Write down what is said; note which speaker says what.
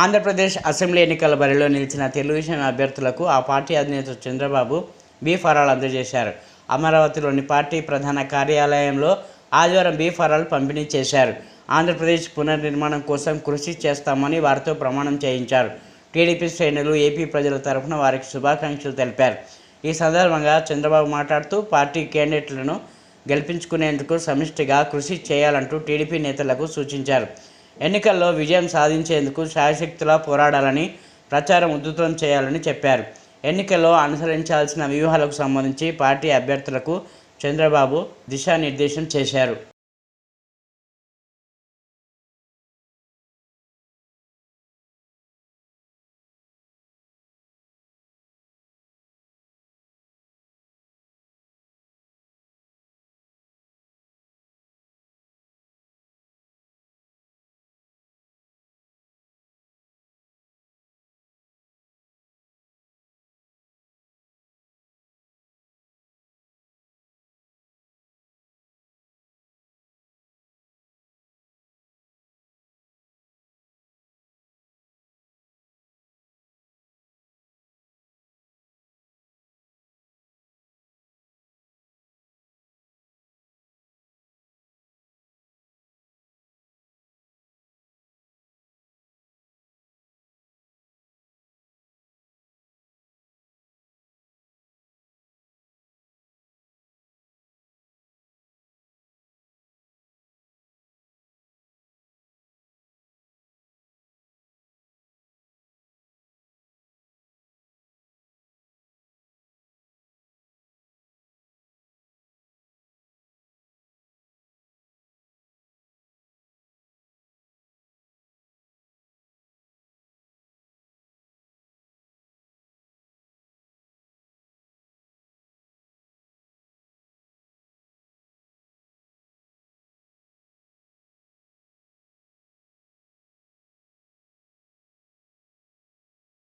Speaker 1: Andhra Pradesh assembly ఎన్నికల బరిలో నిలిచిన తెలుగుదేశం అభ్యర్థులకు ఆ పార్టీ అధినేత చంద్రబాబు బీ ఫరాలు అందజేశారు. అమరావతిలోని పార్టీ ప్రధాన కార్యాలయంలో ఆదివారం బీ ఫరాలు పంపిణీ చేశారు. ఆంధ్రప్రదేశ్ పునర్నిర్మాణం కోసం కృషి చేస్తామని వారితో ప్రమాణం చేయించారు. టీడీపీ శ్రేణులు ఏపీ ప్రజల తరఫున వారికి శుభాకాంక్షలు తెలిపారు. ఈ సందర్భంగా చంద్రబాబు మాట్లాడుతూ పార్టీ క్యాండిడేట్లను గెలిపించుకునేందుకు సమిష్టిగా కృషి చేయాలంటూ టీడీపీ నేతలకు సూచించారు. ఎన్నికల్లో విజయం సాధించేందుకు శాయశక్తులా పోరాడాలని ప్రచారం ఉధృతం చేయాలని చెప్పారు. ఎన్నికల్లో అనుసరించాల్సిన వ్యూహాలకు సంబంధించి పార్టీ అభ్యర్థులకు చంద్రబాబు దిశానిర్దేశం చేశారు.